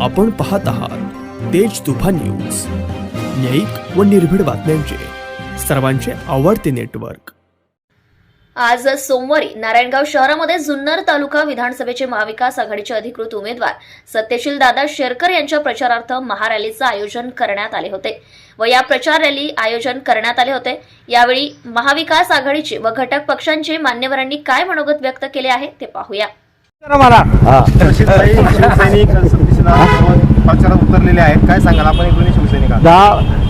आपण पाहत आहात तेज तुफान न्यूज. न्यायिक व निर्भीड बातम्यांचे. सर्वांचे आवडते नेटवर्क. आज सोमवारी नारायणगाव शहरामध्ये जुन्नर तालुका विधानसभेचे महाविकास आघाडीचे अधिकृत उमेदवार सत्यशील दादा शेरकर यांच्या प्रचारार्थ महारॅलीचं आयोजन करण्यात आले होते. व या प्रचार रॅली आयोजन करण्यात आले होते. यावेळी महाविकास आघाडीचे व घटक पक्षांचे मान्यवरांनी काय मनोगत व्यक्त केले आहे ते पाहूया. मला. शिवसैनिक उतरलेले आहेत. काय सांगाल? आपण एकूण शिवसैनिक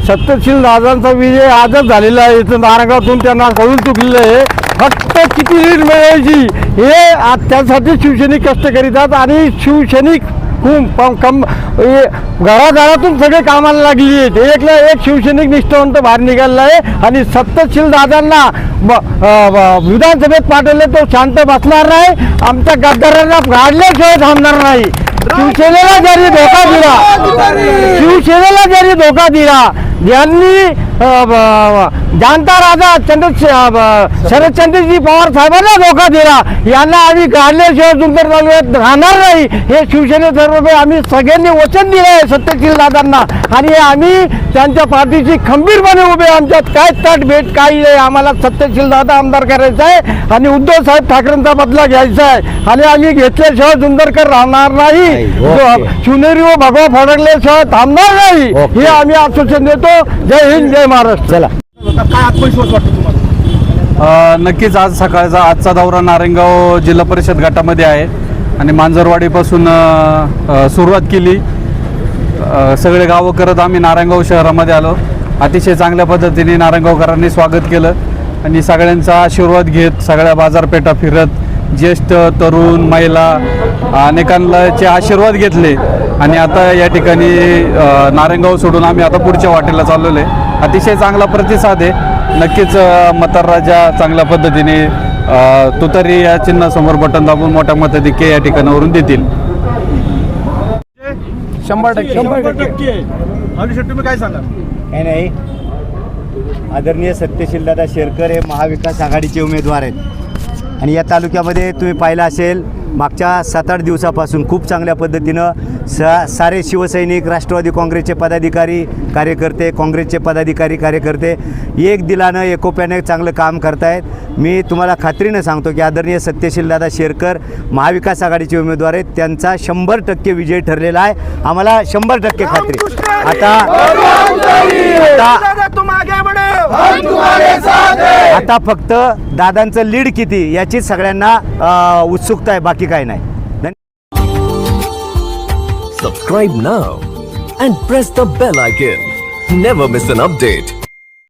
सत्यशील दादांचा विजय आजच झालेला आहे. इथं नारायणगावातून त्यांना कळून चुकलेलं आहे. फक्त किती लीड मिळायची हे आज त्यासाठी शिवसैनिक कष्ट करीतात आणि शिवसैनिक खूप कम कम हे घराघरातून सगळे कामाला लागली. आहेत एकला एक शिवसैनिक निष्ठावंत बाहेर निघालेला आहे आणि सत्यशील दादांना ब- विधानसभेत पाठवले तो शांत बसणार नाही. आमच्या गद्दारांना गाडल्याशिवाय थांबणार नाही. शिवसेनेला ज्यांनी धोका दिला शिवसेनेला जरी धोका दिला ज्यांनी जाणता राजा चंद्र शरदचंद्रजी पवार साहेबांना धोका दिला यांना आम्ही काढल्याशिवाय सुंदर तालुक्यात राहणार नाही. हे शिवसेने आम्ही सगळ्यांनी वचन दिलं आहे सत्यशील दादांना. आणि आम्ही त्यांच्या पाठीशी खंबीरपणे उभे आहे. आमच्यात काय तट भेट काही नाही आम्हाला सत्यशील दादा आमदार करायचा आहे आणि उद्धव साहेब ठाकरेंचा बदला घ्यायचा आहे. आणि आम्ही घेतल्याशिवाय सुंदरकर राहणार नाही. शिवनेरी व भगवा फडकल्याशिवाय थांबणार नाही. हे आम्ही आश्वासन देतो. जय हिंद जय महाराष्ट्र. चला. काय आत्मविश्वास वाटतो तुम्हाला? अ, नक्कीच आज सकाळचा आजचा दौरा नारायणगाव जिल्हा परिषद गटामध्ये आहे. आणि मांजरवाडीपासून सुरुवात केली. सगळे गावं करत आम्ही नारायणगाव शहरामध्ये आलो. अतिशय चांगल्या पद्धतीने नारायणगावकरांनी स्वागत केलं आणि सगळ्यांचा आशीर्वाद घेत सगळ्या बाजारपेठा फिरत ज्येष्ठ तरुण महिला अनेकांचे आशीर्वाद घेतले. आणि आता या ठिकाणी नारायणगाव सोडून आम्ही आता पुढच्या वाटेला चाललेलो आहे अतिशय चांगला प्रतिसाद आहे. नक्कीच अ, मतदारराजा चांगल्या पद्धतीने तुतरी तुतारी या चिन्हासमोर बटन दाबून मोठ्या मताधिक्य या ठिकाणावरून देतील. शंभर टक्के. शंभर टक्के. अभिषेक तुम्ही काय सांगाल? काही नाही. आदरणीय सत्यशीलदादा शेरकर हे महाविकास आघाडीचे उमेदवार आहेत. आणि या तालुक्यामध्ये तुम्ही पाहिलं असेल मागच्या सात आठ दिवसापासून खूप चांगल्या पद्धतीनं सा सारे शिवसैनिक राष्ट्रवादी काँग्रेसचे पदाधिकारी कार्यकर्ते काँग्रेसचे पदाधिकारी कार्यकर्ते एक दिलानं एकोप्याने चांगलं काम करतायत. मी तुम्हाला खात्रीनं सांगतो की आदरणीय सत्यशीलदादा शेरकर महाविकास आघाडीचे उमेदवार आहेत. त्यांचा शंभर टक्के विजय ठरलेला आहे. आम्हाला शंभर टक्के खात्री. आता आता फक्त दादांचं लीड किती याची सगळ्यांना उत्सुकता आहे बाकी काय नाही subscribe now and press the bell icon never miss an update